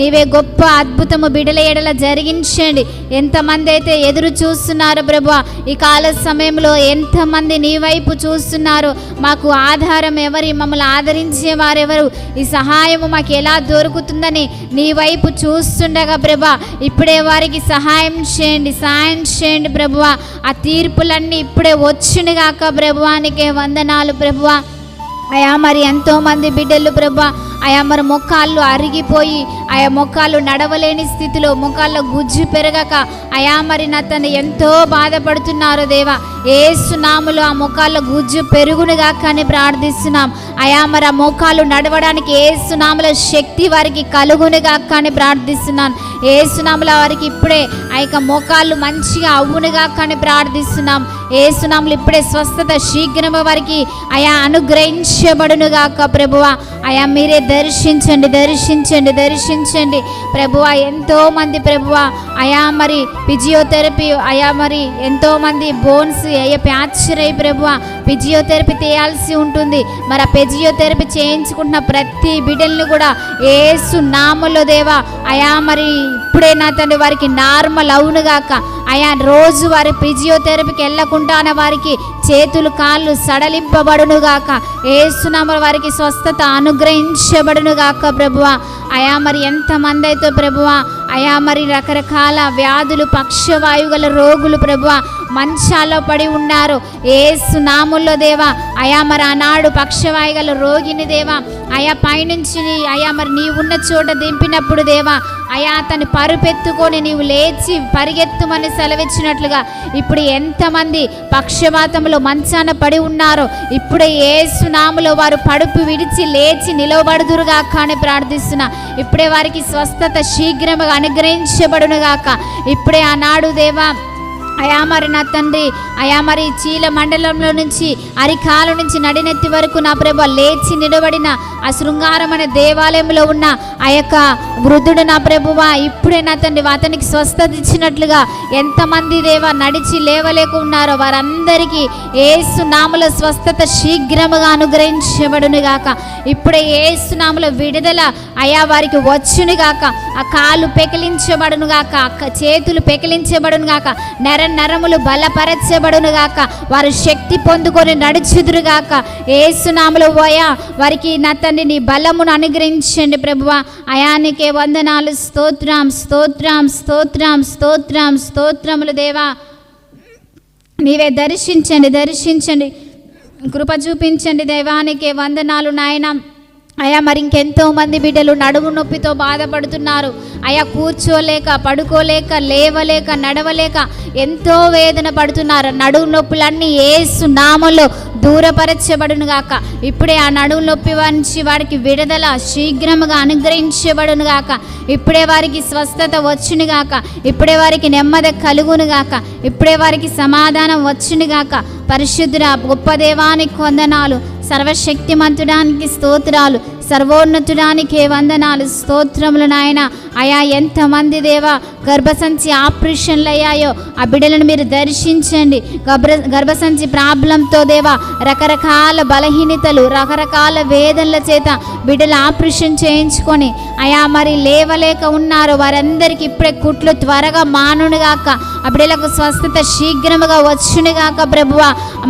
నీవే గొప్ప అద్భుతము బిడల ఎడల జరిగించండి. ఎంతమంది అయితే ఎదురు చూస్తున్నారు ప్రభు ఈ కాల సమయంలో ఎంతమంది నీ వైపు చూస్తున్నారు మాకు ఆధారం ఎవరి మమ్మల్ని ఆదరించే వారెవరు ఈ సహాయము మాకు ఎలా దొరుకుతుందని నీ వైపు చూస్తుండగా ప్రభా ఇప్పుడే వారికి సహాయం చేయండి సాయం చేయండి ప్రభువ. ఆ తీర్పులన్నీ ఇప్పుడే వచ్చినగాక ప్రభువానికే వందనాలు ప్రభువా. అయా మరి ఎంతోమంది బిడ్డలు ప్రభా ఆయా మరి మొక్కాళ్ళు అరిగిపోయి ఆయా మొక్కాళ్ళు నడవలేని స్థితిలో మొక్కాల్లో గుజ్జు పెరగక అయా మరి నా తను ఎంతో బాధపడుతున్నారు దేవా. ఏసునాములు ఆ మొక్కాల్లో గుజ్జు పెరుగునుగా కానీ ప్రార్థిస్తున్నాం. అయా మరి ఆ మొక్కాలు నడవడానికి ఏసునాముల శక్తి వారికి కలుగునుగా కానీ ప్రార్థిస్తున్నాను ఏసునాముల వారికి ఇప్పుడే ఆ యొక్క మొక్కాళ్ళు మంచిగా అవ్వునుగా కానీ ప్రార్థిస్తున్నాం. ఏసునాములు ఇప్పుడే స్వస్థత శీఘ్రము వారికి అయా అనుగ్రహించబడునుగాక ప్రభువా. అయా మీరే దర్శించండి దర్శించండి దర్శించండి. ప్రభువ ఎంతో మంది అయా మరి ఫిజియోథెరపీ అయా మరి ఎంతో మంది బోన్స్ అయ్యే ప్యాచర్ అయ్యి ప్రభువ ఫిజియోథెరపీ తీయాల్సి ఉంటుంది. మరి ఆ ఫిజియోథెరపీ చేయించుకుంటున్న ప్రతి బిడ్డల్ని కూడా ఏసు నామలో దేవా అయా మరి ఇప్పుడే నా తండ్రి వారికి నార్మల్ అవునుగాక అయా రోజు వారి ఫిజియోథెరపీకి వెళ్ళకుండానే వారికి చేతులు కాళ్ళు సడలింపబడునుగాక. ఏసునామ వారికి స్వస్థత అనుగ్రహించబడునుగాక ప్రభువ. అయా మరి ఎంతమంది అయితే ప్రభువా అయా మరి రకరకాల వ్యాధులు పక్షవాయు గల రోగులు ప్రభువా మంచాల్లో పడి ఉన్నారు. ఏ సునాముల్లో దేవా అయా మరి ఆనాడు పక్షవాయు గల రోగిని దేవా అయా పైనుంచి అయా మరి నీ ఉన్న చోట దింపినప్పుడు దేవా అయా అతను పరుపెత్తుకొని నీవు లేచి పరిగెత్తుమని సెలవిచ్చినట్లుగా ఇప్పుడు ఎంతమంది పక్షవాతంలో మంచాన పడి ఉన్నారో ఇప్పుడే ఏసునాములో వారు పడుపు విడిచి లేచి నిలవబడుదురుగా కానీ ప్రార్థిస్తున్నా. ఇప్పుడే వారికి స్వస్థత శీఘ్రముగా అనుగ్రహించబడునుగాక. ఇప్పుడే ఆనాడు దేవా అయా మరి నా తండ్రి. అయా మరి చీల మండలంలో నుంచి అరికాల నుంచి నడినెత్తి వరకు నా ప్రభు లేచి నిలబడిన ఆ శృంగారం అనే దేవాలయంలో ఉన్న ఆ యొక్క వృద్ధుడు నా ప్రభువా ఇప్పుడే నా తండ్రి అతనికి స్వస్థత ఇచ్చినట్లుగా ఎంతమంది దేవా నడిచి లేవలేక ఉన్నారో వారందరికీ ఏసునాముల స్వస్థత శీఘ్రముగా అనుగ్రహించబడునుగాక ఇప్పుడే ఏసునాముల విడుదల అయా వారికి వచ్చునుగాక ఆ కాలు పెకిలించబడునుగాక ఆ చేతులు చేతులు పెకిలించబడునుగాక నెర నరములు బలపరచబడును గాక వారు శక్తి పొందుకొని నడుచుదురుగాక. ఏసునాములు పోయా వారికి నా తండ్రి నీ బలమును అనుగ్రహించండి ప్రభువ. అయానికే వందనాలు. స్తోత్రం స్తోత్రం స్తోత్రం స్తోత్రం స్తోత్రములు దేవా. నీవే దర్శించండి దర్శించండి. కృప చూపించండి దైవానికి వందనాలు నాయనం. అయా మరి ఇంకెంతో మంది బిడ్డలు నడుము నొప్పితో బాధపడుతున్నారు. అయా కూర్చోలేక పడుకోలేక లేవలేక నడవలేక ఎంతో వేదన పడుతున్నారు. నడుము నొప్పులన్నీ ఏసు నామంలో దూరపరచబడును గాక. ఇప్పుడే ఆ నడుము నొప్పి నుంచి వారికి విడుదల శీఘ్రముగా అనుగ్రహించబడును గాక. ఇప్పుడే వారికి స్వస్థత వచ్చును గాక. ఇప్పుడే వారికి నెమ్మది కలుగును గాక. ఇప్పుడే వారికి సమాధానం వచ్చును గాక. పరిశుద్ధుడ గొప్ప దేవానికి వందనాలు. సర్వశక్తిమంతుడానికి స్తోత్రాలు. సర్వోన్నతుడానికి వందనాలు స్తోత్రములు నాయన. అయా ఎంతమంది దేవా గర్భసంచి ఆపరేషన్లు అయ్యాయో ఆ బిడ్డలను మీరు దర్శించండి. గర్భ గర్భసంచి ప్రాబ్లంతో దేవా రకరకాల బలహీనతలు రకరకాల వేదనల చేత బిడ్డలు ఆపరేషన్ చేయించుకొని అయా మరి లేవలేక ఉన్నారు. వారందరికీ ఇప్పుడే కుట్లు త్వరగా మానునుగాక ఆ బిడ్డలకు స్వస్థత శీఘ్రముగా వచ్చునుగాక ప్రభువ.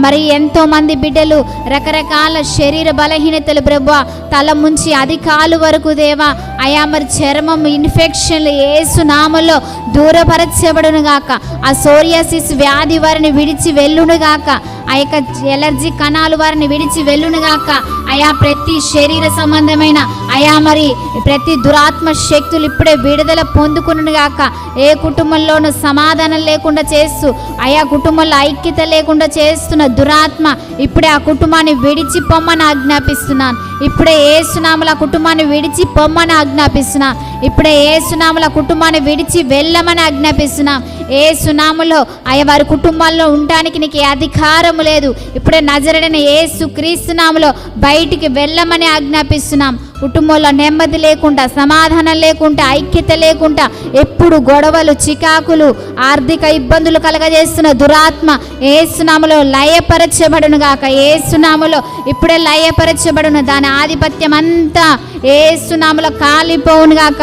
మరి ఎంతోమంది బిడ్డలు రకరకాల శరీర బలహీనతలు ప్రభువ తల నుంచి అది కాలు వరకు దేవా. అయా మరి చర్మం ఇన్ఫెక్షన్లు ఏసు నామంలో దూరపరచబడును గాక ఆ సోరియాసిస్ వ్యాధి వారిని విడిచి వెళ్ళును గాక ఆ యొక్క ఎలర్జీ కణాలు వారిని విడిచి వెళ్ళునుగాక. అయా ప్రతి శరీర సంబంధమైన అయా మరి ప్రతి దురాత్మ శక్తులు ఇప్పుడే విడుదల పొందుకునుగాక. ఏ కుటుంబంలోనూ సమాధానం లేకుండా చేస్తూ ఆయా కుటుంబంలో ఐక్యత లేకుండా చేస్తున్న దురాత్మ ఇప్పుడే ఆ కుటుంబాన్ని విడిచి పొమ్మని ఆజ్ఞాపిస్తున్నాను. ఇప్పుడే ఏ సునాముల కుటుంబాన్ని విడిచి పొమ్మని ఆజ్ఞాపిస్తున్నాను. ఇప్పుడే ఏ సునాముల కుటుంబాన్ని విడిచి వెళ్ళమని ఆజ్ఞాపిస్తున్నాం. ఏ సునాములో ఆయా వారి కుటుంబాల్లో ఉండటానికి నీకు ఏ అధికారము లేదు. ఇప్పుడే నజరడిన ఏ సుక్రీస్తునాములో బయటికి వెళ్ళమని ఆజ్ఞాపిస్తున్నాం. కుటుంబంలో నెమ్మది లేకుండా సమాధానం లేకుండా ఐక్యత లేకుండా ఎప్పుడు గొడవలు చికాకులు ఆర్థిక ఇబ్బందులు కలగజేస్తున్న దురాత్మ ఏసునామలో లయపరచబడును గాక. ఏసునామలో ఇప్పుడే లయపరచబడును. దాని ఆధిపత్యం అంతా ఏసునామలో కాలిపోవును గాక.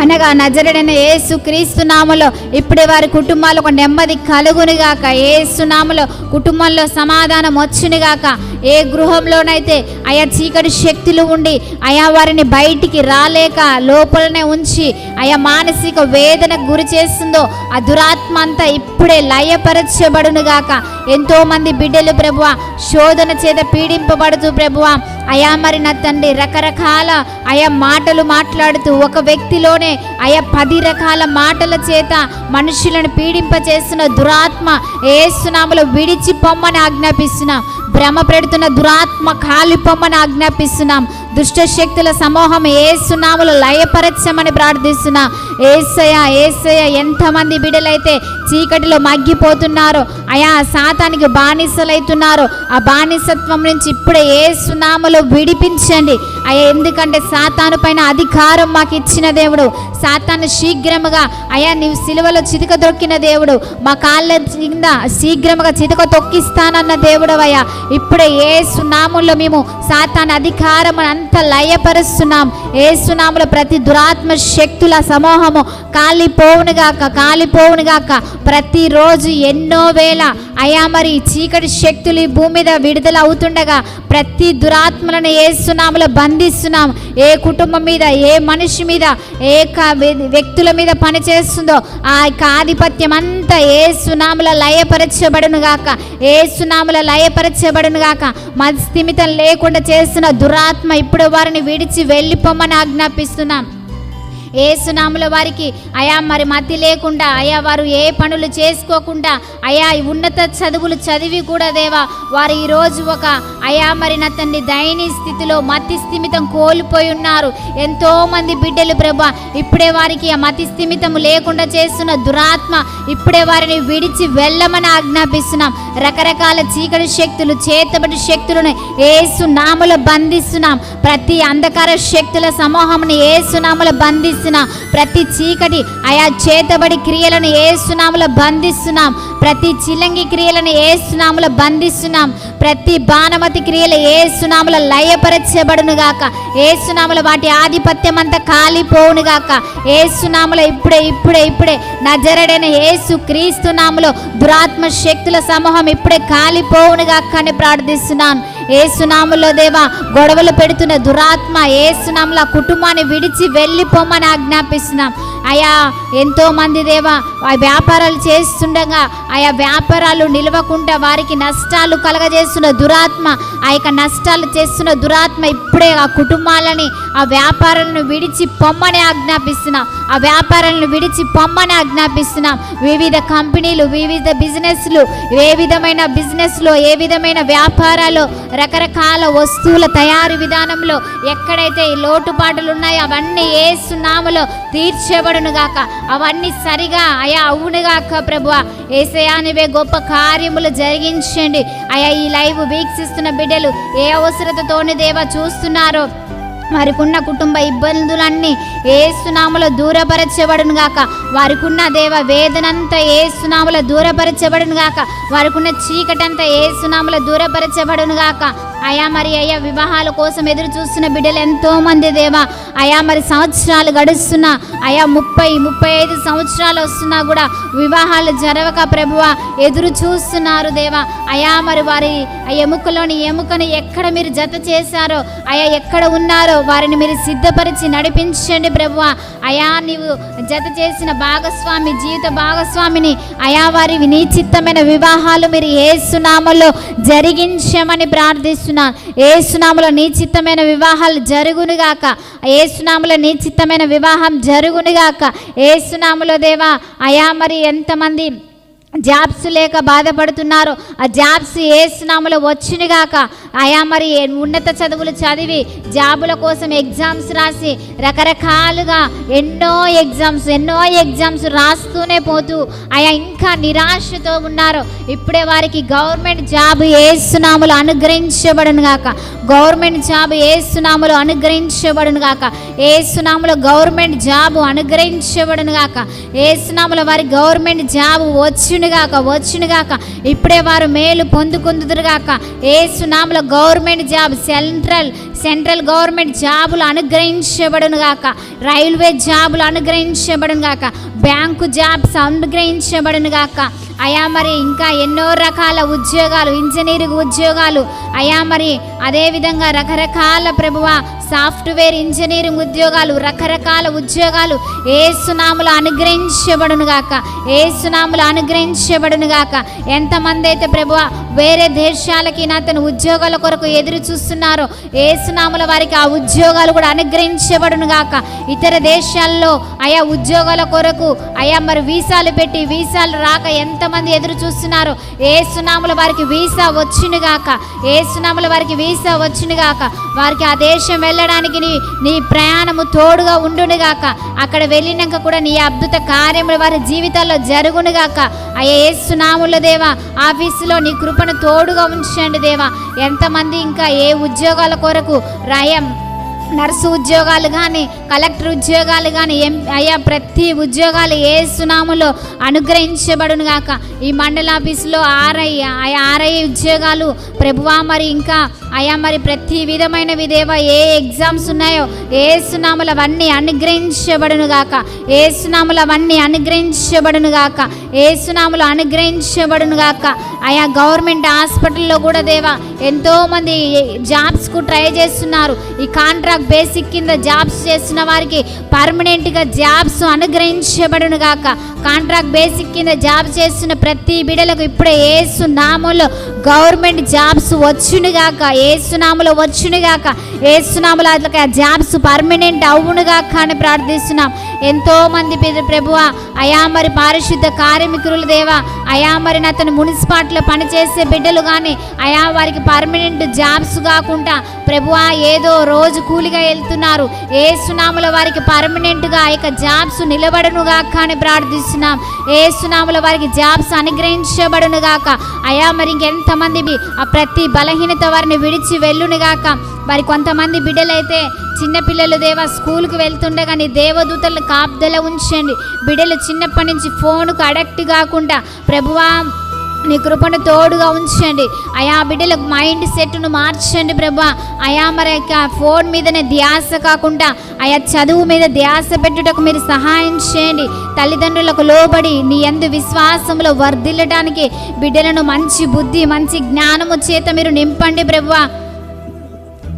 అనగా నజరడైన యేసు క్రీస్తు నామలో ఇప్పుడే వారి కుటుంబాలకు నెమ్మది కలుగునిగాక యేసు నామలో కుటుంబంలో సమాధానం వచ్చునిగాక ఏ గృహంలోనైతే ఆయా చీకటి శక్తులు ఉండి ఆయా వారిని బయటికి రాలేక లోపలనే ఉంచి ఆయా మానసిక వేదనకు గురి చేస్తుందో ఆ దురాత్మ అంతా ఇప్పుడే లయపరచబడునుగాక ఎంతోమంది బిడ్డలు ప్రభువ శోధన చేత పీడింపబడుతూ ప్రభువ అయా మరి నా తండ్రి రకరకాల ఆయా మాటలు మాట్లాడుతూ ఒక వ్యక్తిలోనే ఆయా పది రకాల మాటల చేత మనుషులను పీడింపచేస్తున్న దురాత్మ ఏసునామలో విడిచి పొమ్మని ఆజ్ఞాపిస్తున్నాం. భ్రమ పెడుతున్న దురాత్మ కాలిపొమ్మని ఆజ్ఞాపిస్తున్నాం. దుష్ట శక్తుల సమూహం ఏసునాములు లయపరచమని ప్రార్థిస్తున్నా. ఏసయ ఏసయ ఎంతమంది బిడలైతే చీకటిలో మగ్గిపోతున్నారో అయా సాతానికి బానిసలైతున్నారో. ఆ బానిసత్వం నుంచి ఇప్పుడే ఏసునాములు విడిపించండి. అయ్యా ఎందుకంటే సాతాను పైన అధికారం మాకు ఇచ్చిన దేవుడు. సాతాను శీఘ్రముగా అయ్యా నీవు సిలువలో చితక దొక్కిన దేవుడు. మా కాళ్ళ కింద శీఘ్రముగా చితక తొక్కిస్తానన్న దేవుడు అయ్యా ఇప్పుడే ఏ సునాములో మేము సాతాను అధికారం అంతా లయపరుస్తున్నాం. ఏ సునాములో ప్రతి దురాత్మ శక్తుల సమూహము కాలిపోవునుగాక కాలిపోవునుగాక. ప్రతిరోజు ఎన్నో వేల అయా మరి చీకటి శక్తులు ఈ భూమి మీద విడుదల అవుతుండగా ప్రతి దురాత్మలను ఏ సునాములో బంధిస్తున్నాం? ఏ కుటుంబం మీద ఏ మనిషి మీద ఏ వ్య- వ్యక్తుల మీద పనిచేస్తుందో ఆ యొక్క ఆధిపత్యం అంతా ఏ సునాముల లయపరచబడును గాక ఏ సునాముల లయపరచబడును గాక మత్స్థిమితం లేకుండా చేస్తున్న దురాత్మ ఇప్పుడు వారిని విడిచి వెళ్ళిపోమని ఆజ్ఞాపిస్తున్నాం. ఏసునాములో వారికి అయా మరి మతి లేకుండా అయా వారు ఏ పనులు చేసుకోకుండా అయా ఉన్నత చదువులు చదివి కూడా దేవా వారు ఈరోజు ఒక అయా మరి నా తండ్రి దయనీయ స్థితిలో మతి స్థిమితం కోల్పోయి ఉన్నారు. ఎంతో మంది బిడ్డలు ప్రభా ఇప్పుడే వారికి ఆ మతి స్థిమితం లేకుండా చేస్తున్న దురాత్మ ఇప్పుడే వారిని విడిచి వెళ్ళమని ఆజ్ఞాపిస్తున్నాం. రకరకాల చీకటి శక్తులు చేతబడి శక్తులను ఏసు నామల బంధిస్తున్నాం. ప్రతి అంధకార శక్తుల సమూహంని ఏసునామల బంధిస్తున్నాం. ప్రతి చీకటి ఆయా చేతబడి క్రియలను ఏసునామల బంధిస్తున్నాం. ప్రతి చిలంగి క్రియలను ఏసునామల బంధిస్తున్నాం. ప్రతి బాణమతి క్రియలు ఏసునామల లయపరచబడునుగాక ఏసునాములో వాటి ఆధిపత్యం అంతా కాలిపోవును గాక. ఇప్పుడే ఇప్పుడే ఇప్పుడే నజరడైన ఏసు క్రీస్తునాములో దురాత్మ శక్తుల సమూహం ఇప్పుడే కాలిపోవునుగాక అని ప్రార్థిస్తున్నాను ఏసునాములో దేవా గొడవలు పెడుతున్న దురాత్మ ఏసునాముల కుటుంబాన్ని విడిచి వెళ్ళిపోమని ఆజ్ఞాపిస్తున్నాం. అయా ఎంతో మంది దేవా ఆ వ్యాపారాలు చేస్తుండగా ఆయా వ్యాపారాలు నిలవకుండా వారికి నష్టాలు కలగజేస్తున్న దురాత్మ ఆ యొక్క నష్టాలు చేస్తున్న దురాత్మ ఇప్పుడే ఆ కుటుంబాలని ఆ వ్యాపారాలను విడిచి పొమ్మని ఆజ్ఞాపిస్తున్నాం ఆ వ్యాపారాలను విడిచి పొమ్మని ఆజ్ఞాపిస్తున్నాం వివిధ కంపెనీలు వివిధ బిజినెస్లు ఏ విధమైన బిజినెస్లో ఏ విధమైన వ్యాపారాలు రకరకాల వస్తువుల తయారీ విధానంలో ఎక్కడైతే ఈ లోటుపాటులు ఉన్నాయో అవన్నీ ఏసునామలో తీర్చబడును గాక అవన్నీ సరిగా అయా అవునుగాక ప్రభు ఏసయానివే గొప్ప కార్యములు జరిగించండి. అయా ఈ లైవ్ వీక్షిస్తున్న బిడ్డలు ఏ అవసరతతోని దేవా చూస్తున్నారో. వారికున్న కుటుంబ ఇబ్బందులన్నీ ఏసునామలో దూరపరచబడును గాక. వారికున్న దేవ వేదనంతా ఏసునామలో దూరపరచబడును గాక. వారికున్న చీకటంతా ఏసునామలో దూరపరచబడును గాక. అయా మరి అయ్యా వివాహాల కోసం ఎదురు చూస్తున్న బిడ్డలు ఎంతోమంది దేవా. అయా మరి సంవత్సరాలు గడుస్తున్నా అయా ముప్పై ముప్పై ఐదు సంవత్సరాలు వస్తున్నా కూడా వివాహాలు జరవక ప్రభువ ఎదురు చూస్తున్నారు దేవా. అయా మరి వారి ఆ ఎముకలోని ఎముకను ఎక్కడ మీరు జత చేశారో అయా ఎక్కడ ఉన్నారో వారిని మీరు సిద్ధపరిచి నడిపించండి ప్రభువ. అయా నీవు జత చేసిన భాగస్వామి జీవిత భాగస్వామిని అయా వారి నీచిత్తమైన వివాహాలు మీరు ఏసునామలో జరిగించమని ప్రార్థిస్తున్నాను ఏ సునామలో నీచిత్తమైన వివాహాలు జరుగునుగాక ఏ సునామలో నీచిత్తమైన వివాహం జరుగునుగాక ఏసునామలో దేవా అయా మరి ఎంతమంది జాబ్స్ లేక బాధపడుతున్నారు. ఆ జాబ్స్ ఏ స్నాములో వచ్చినగాక ఆయా మరి ఉన్నత చదువులు చదివి జాబుల కోసం ఎగ్జామ్స్ రాసి రకరకాలుగా ఎన్నో ఎగ్జామ్స్ ఎన్నో ఎగ్జామ్స్ రాస్తూనే పోతూ ఆయా ఇంకా నిరాశతో ఉన్నారు. ఇప్పుడే వారికి గవర్నమెంట్ జాబ్ ఏ సునాములు అనుగ్రహించబడును గాక. గవర్నమెంట్ జాబ్ ఏ సునాములు అనుగ్రహించబడును గాక. ఏ గవర్నమెంట్ జాబ్ అనుగ్రహించబడును గాక. ఏ వారి గవర్నమెంట్ జాబ్ వచ్చునుగాక వచ్చునుగాక ఇప్పుడే వారు మేలు పొందుకుందురుగాక ఏ సునాములో government job central central government జాబులు అనుగ్రహించబడును గాక. రైల్వే జాబులు అనుగ్రహించబడును గాక. బ్యాంకు జాబ్స్ అనుగ్రహించబడును గాక. అయా మరి ఇంకా ఎన్నో రకాల ఉద్యోగాలు ఇంజనీరింగ్ ఉద్యోగాలు. అయా మరి అదేవిధంగా రకరకాల ప్రభువ సాఫ్ట్వేర్ ఇంజనీరింగ్ ఉద్యోగాలు రకరకాల ఉద్యోగాలు. ఏ సునాములు అనుగ్రహించబడునుగాక ఏ సునాములు అనుగ్రహించబడునుగాక ఎంతమంది అయితే ప్రభువ వేరే దేశాలకి నా తన ఉద్యోగాల కొరకు ఎదురు చూస్తున్నారో ఏ సునాముల వారికి ఆ ఉద్యోగాలు కూడా అనుగ్రహించబడునుగాక ఇతర దేశాల్లో ఆయా ఉద్యోగాల కొరకు అయా మరి వీసాలు పెట్టి వీసాలు రాక ఎంత ఎంతమంది ఎదురు చూస్తున్నారు? ఏ సునాముల వారికి వీసా వచ్చును గాక. ఏ సునాముల వారికి వీసా వచ్చును గాక. వారికి ఆ దేశం వెళ్ళడానికి నీ నీ ప్రయాణము తోడుగా ఉండును గాక. అక్కడ వెళ్ళినాక కూడా నీ అద్భుత కార్యములు వారి జీవితాల్లో జరుగును గాక. అయ్యా ఏ సునాముల దేవా ఆఫీసులో నీ కృపను తోడుగా ఉంచండి దేవా. ఎంతమంది ఇంకా ఏ ఉద్యోగాల కొరకు రయం నర్సు ఉద్యోగాలు కానీ కలెక్టర్ ఉద్యోగాలు కానీ ఎం అయ్యా ప్రతి ఉద్యోగాలు ఏ సునాములో అనుగ్రహించబడును గాక. ఈ మండల ఆఫీసులో ఆర్ఐ ఆయా ఆర్ఐ ఉద్యోగాలు ప్రభువా మరి ఇంకా అయా మరి ప్రతి విధమైన విధేవ ఏ ఎగ్జామ్స్ ఉన్నాయో ఏ సునాములు అవన్నీ అనుగ్రహించబడును గాక. ఏ సునాములు అవన్నీ అనుగ్రహించబడును గాక. ఏ సునాములు అనుగ్రహించబడును గాక. ఆయా గవర్నమెంట్ హాస్పిటల్లో కూడా దేవా ఎంతోమంది జాబ్స్కు ట్రై చేస్తున్నారు. ఈ కాంట్రాక్ట్ బేసిక్ కింద జాబ్స్ చేసిన వారికి పర్మనెంట్గా జాబ్స్ అనుగ్రహించబడును గాక కాంట్రాక్ట్ బేసిక్ కింద జాబ్ చేస్తున్న ప్రతి బిడలకు ఇప్పుడే ఏసు నామంలో గవర్నమెంట్ జాబ్స్ వచ్చును గాక ఏసునామలో వచ్చును గాక ఏసు అట్లా జాబ్స్ పర్మనెంట్ అవును గాక అని ప్రార్థిస్తున్నాం. ఎంతో మంది పిత- అయా మరి పారిశుద్ధ కార్మికులు దేవా అయా మరి అతను మున్సిపాలిటీలో పనిచేసే బిడ్డలు కానీ అయా వారికి పర్మనెంట్ జాబ్స్ కాకుండా ప్రభువా ఏదో రోజు కూలిగా వెళ్తున్నారు. ఏ సునాముల వారికి పర్మనెంట్గా ఆ యొక్క జాబ్స్ నిలబడనుగాక అని ప్రార్థిస్తున్నాం. ఏ సునాముల వారికి జాబ్స్ అనుగ్రహించబడును గాక. అయా మరి ఇంకెంతమంది ఆ ప్రతి బలహీనత వారిని విడిచి వెళ్ళును గాక. మరి కొంతమంది బిడ్డలైతే చిన్నపిల్లలు దేవా స్కూల్కి వెళ్తుండగా నీ దేవదూతలను కాపుదల ఉంచండి. బిడ్డలు చిన్నప్పటి నుంచి ఫోన్కు అడక్ట్ కాకుండా ప్రభువా నీ కృపను తోడుగా ఉంచండి. అయా బిడ్డలకు మైండ్ సెట్ను మార్చండి ప్రభా. అయా మరి ఫోన్ మీదనే ధ్యాస కాకుండా ఆయా చదువు మీద ధ్యాస పెట్టుటకు మీరు సహాయం చేయండి. తల్లిదండ్రులకు లోబడి నీ ఎందు విశ్వాసంలో వర్ధిల్లడానికి బిడ్డలను మంచి బుద్ధి మంచి జ్ఞానము చేత మీరు నింపండి ప్రభా.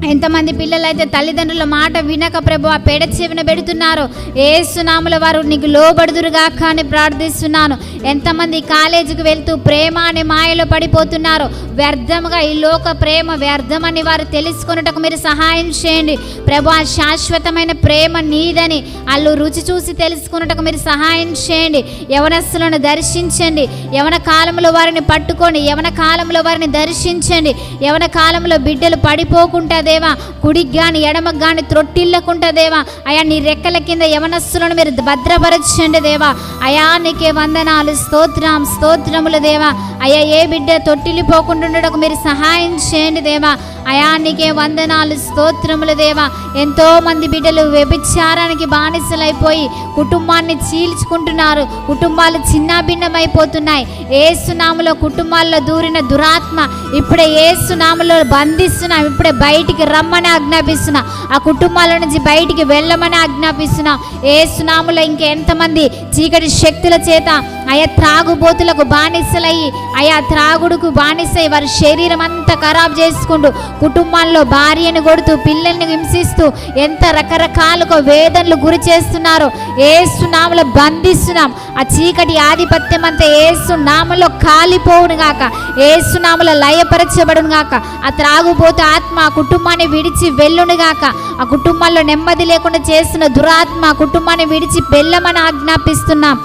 ఎంతమంది పిల్లలు అయితే తల్లిదండ్రుల మాట వినక ప్రభు ఆ పెడ చెవిన పెడుతున్నారో. ఏసునాముల వారు నీకు లోబడుదురుగాక అని ప్రార్థిస్తున్నాను. ఎంతమంది కాలేజీకి వెళ్తూ ప్రేమ అనే మాయలో పడిపోతున్నారో. వ్యర్థముగా ఈ లోక ప్రేమ వ్యర్థమని వారు తెలుసుకొనుటకు మీరు సహాయం చేయండి. ప్రభు ఆ శాశ్వతమైన ప్రేమ నీదని వాళ్ళు రుచి చూసి తెలుసుకున్నటకు మీరు సహాయం చేయండి. యవనస్సులను దర్శించండి. యవన కాలంలో వారిని పట్టుకొని యవన కాలంలో వారిని దర్శించండి. యవన కాలంలో బిడ్డలు పడిపోకుండా దేవా కుడికి కానీ ఎడమకు కానీ త్రొట్టిల్లకుండా దేవా. అయా నీ రెక్కల కింద యవనస్సులను మీరు భద్రపరచండి దేవా. అయా నీకే వందనాలు స్తోత్రం స్తోత్రములు దేవా. అయ్యా ఏ బిడ్డ తొట్టిల్లిపోకుండా మీరు సహాయం చేయండి దేవా. అయా నీకే వందనాలు స్తోత్రములు దేవా. ఎంతో మంది బిడ్డలు వ్యభిచారానికి బానిసలైపోయి కుటుంబాన్ని చీల్చుకుంటున్నారు. కుటుంబాలు చిన్నాభిన్నమైపోతున్నాయి. ఏసునాములో కుటుంబాల్లో దూరిన దురాత్మ ఇప్పుడే ఏసునాములో బంధిస్తున్నాం ఇప్పుడే బయటికి రమ్మని ఆజ్ఞాపిస్తున్నా. ఆ కుటుంబాల నుంచి బయటికి వెళ్ళమని ఆజ్ఞాపిస్తున్నాం. ఏసునాములో ఇంకెంతమంది చీకటి శక్తుల చేత ఆయా త్రాగుబోతులకు బానిసలయ్యి ఆయా త్రాగుడుకు బానిసై వారి శరీరం అంతా ఖరాబ్ చేసుకుంటూ కుటుంబాల్లో భార్యను కొడుతూ పిల్లల్ని హింసిస్తూ ఎంత రకరకాలుగా వేదనలు గురి చేస్తున్నారో ఏసునామలో బంధిస్తున్నాం. ఆ చీకటి ఆధిపత్యం అంతా ఏసునామలో కాలిపోవును గాక. ఏసునామలో లయపరచబడును గాక. ఆ త్రాగుబోతు ఆత్మ ఆ కుటుంబాన్ని విడిచి వెళ్ళును గాక. ఆ కుటుంబాల్లో నెమ్మది లేకుండా చేస్తున్న దురాత్మ కుటుంబాన్ని విడిచి వెళ్ళమని ఆజ్ఞాపిస్తున్నాం.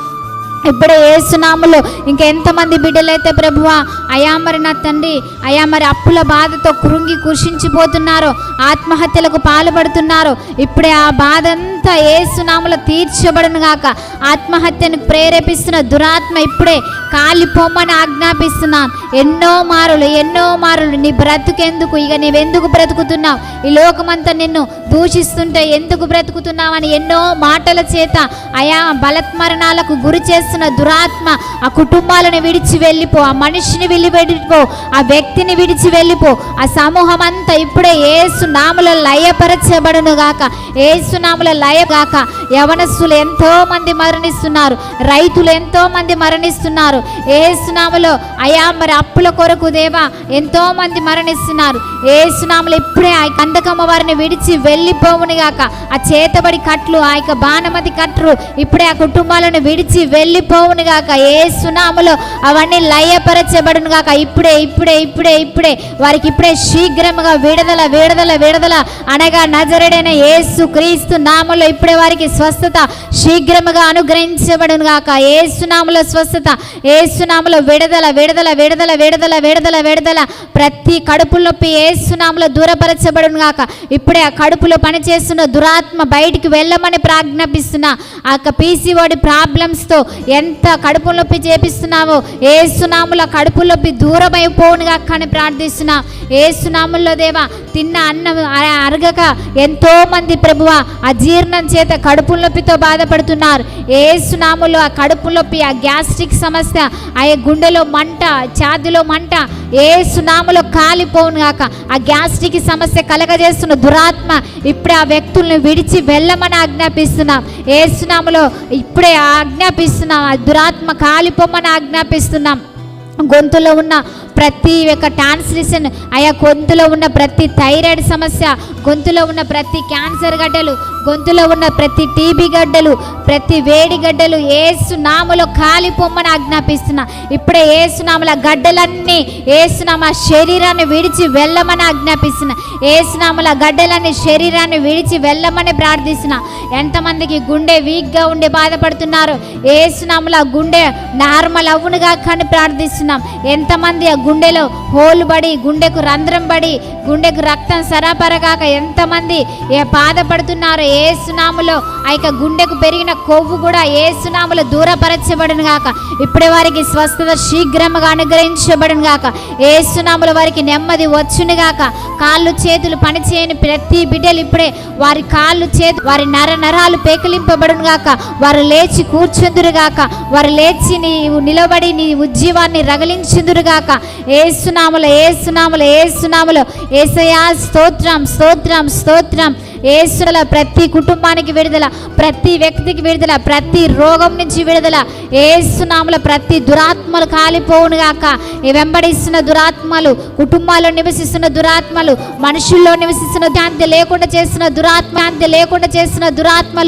ఇప్పుడే ఏసునాములో ఇంకెంతమంది బిడ్డలైతే ప్రభువా? అయా మరి నా తండ్రి అయా మరి అప్పుల బాధతో కృంగి కృషించిపోతున్నారో ఆత్మహత్యలకు పాల్పడుతున్నారో. ఇప్పుడే ఆ బాధ అంతా ఏసునాములో తీర్చబడను గాక. ఆత్మహత్యను ప్రేరేపిస్తున్న దురాత్మ ఇప్పుడే కాలిపోమ్మని ఆజ్ఞాపిస్తున్నాం. ఎన్నో మారులు ఎన్నో మారులు. నీ బ్రతుకెందుకు? ఇక నీవెందుకు బ్రతుకుతున్నావు? ఈ లోకమంతా నిన్ను పూజిస్తుంటే ఎందుకు బ్రతుకుతున్నామని ఎన్నో మాటల చేత అయా బలత్మరణాలకు గురి చేస్తున్న దురాత్మ ఆ కుటుంబాలను విడిచి వెళ్ళిపో ఆ మనిషిని వెళ్ళి ఆ వ్యక్తిని విడిచి వెళ్ళిపో ఆ సమూహం అంతా ఇప్పుడే ఏసు నాముల లయపరచబడును గాక. ఏసు నాముల లయ గాక. యవనస్సులు ఎంతో మంది మరణిస్తున్నారు రైతులు ఎంతో మంది మరణిస్తున్నారు ఏసునామలో అయా మరి అప్పుల కొరకు దేవా ఎంతో మంది మరణిస్తున్నారు ఏసునాములు ఇప్పుడే ఆ కందకమ్మ వారిని విడిచి వెళ్ళిపోవును గాక. ఆ చేతబడి కట్లు ఆ యొక్క బాణమతి కట్లు ఇప్పుడే ఆ కుటుంబాలను విడిచి వెళ్ళిపోవును గాక. సునాములో అవన్నీ లయపరచబడును గాక. ఇప్పుడే ఇప్పుడే ఇప్పుడే ఇప్పుడే వారికి ఇప్పుడే శీఘ్రముగా విడుదల విడుదల విడుదల అనగా నజరుడైన యేసు క్రీస్తు నామంలో ఇప్పుడే వారికి స్వస్థత శీఘ్రముగా అనుగ్రహించబడును గాక. ఏసునామలో స్వస్థత ఏసునామలో విడుదల విడుదల విడుదల విడుదల విడుదల విడుదల. ప్రతి కడుపు నొప్పి ఏసునామలో దూరపరచబడును గాక. ఇప్పుడే ఆ కడుపులో పనిచేస్తున్న దురాత్మ బయటికి వెళ్ళమని ప్రాజ్ఞాపిస్తున్న ఆ యొక్క పీసీఓడి ప్రాబ్లమ్స్తో ఎంత కడుపు నొప్పి చేపిస్తున్నావో ఏసునాముల కడుపు నొప్పి దూరమైపోనుగా కానీ ప్రార్థిస్తున్నా ఏసునాముల్లో దేవా తిన్న అన్నం అరగక ఎంతోమంది ప్రభువ అజీర్ణం చేత కడుపు నొప్పితో బాధపడుతున్నారు. ఏసునాములో ఆ కడుపు నొప్పి ఆ గ్యాస్ట్రిక్ సమస్య ఆ గుండెలో మంట ఛాతిలో మంట ఏసునాములో కాలిపోవును గాక ఆ గ్యాస్ట్రిక్ సమస్య కలగజేస్తున్న దురాత్మ ఇప్పుడే ఆ వ్యక్తులను విడిచి వెళ్ళమని ఆజ్ఞాపిస్తున్నాం. ఏసునాములో ఇప్పుడే ఆజ్ఞాపిస్తున్నాం. దురాత్మ కాలిపోమని ఆజ్ఞాపిస్తున్నాం. గొంతులో ఉన్న ప్రతి ఒక్క ట్రాన్స్లేషన్ ఆయా గొంతులో ఉన్న ప్రతి థైరాయిడ్ సమస్య గొంతులో ఉన్న ప్రతి క్యాన్సర్ గడ్డలు గొంతులో ఉన్న ప్రతి టీబీ గడ్డలు ప్రతి వేడి గడ్డలు ఏసునామలో కాలిపోమ్మని ఆజ్ఞాపిస్తున్నా. ఇప్పుడే ఏసునామల గడ్డలన్నీ ఏసునామ శరీరాన్ని విడిచి వెళ్ళమని ఆజ్ఞాపిస్తున్నా. ఏసునామల గడ్డలన్నీ శరీరాన్ని విడిచి వెళ్ళమని ప్రార్థిస్తున్నా. ఎంతమందికి గుండె వీక్గా ఉండి బాధపడుతున్నారు? ఏసునామల గుండె నార్మల్ అవునుగా కానీ ప్రార్థిస్తున్నాం. ఎంతమంది ఆ గుండెలో హోలు పడి గుండెకు రంధ్రం పడి గుండెకు రక్తం సరాపరగాక ఎంతమంది ఏ బాధపడుతున్నారో? ఏ సునాములో ఆ యొక్క గుండెకు పెరిగిన కొవ్వు కూడా ఏ సునాములో దూరపరచబడును గాక. ఇప్పుడే వారికి స్వస్థత శీఘ్రంగా అనుగ్రహించబడను గాక. ఏ సునాముల వారికి నెమ్మది వచ్చును గాక. కాళ్ళు చేతులు పనిచేయని ప్రతి బిడ్డలు ఇప్పుడే వారి కాళ్ళు చేతు వారి నర నరాలు పేకలింపబడును గాక. వారు లేచి కూర్చుందురుగాక వారు లేచి నీవు నిలబడి నీ ఉజ్జీవాన్ని రగిలించుదురుగాక ఏసునాములో ఏసునాములో ఏసునాములో ఏసయా స్తోత్రం స్తోత్రం స్తోత్రం. ఏసుల ప్రతి కుటుంబానికి విడుదల ప్రతి వ్యక్తికి విడుదల ప్రతి రోగం నుంచి విడుదల. ఏసునాముల ప్రతి దురాత్మలు కాలిపోవును గాక. వెంబడిస్తున్న దురాత్మలు కుటుంబాల్లో నివసిస్తున్న దురాత్మలు మనుషుల్లో నివసిస్తున్న శాంతి లేకుండా చేస్తున్న దురాత్మ శాంతి లేకుండా చేస్తున్న దురాత్మలు.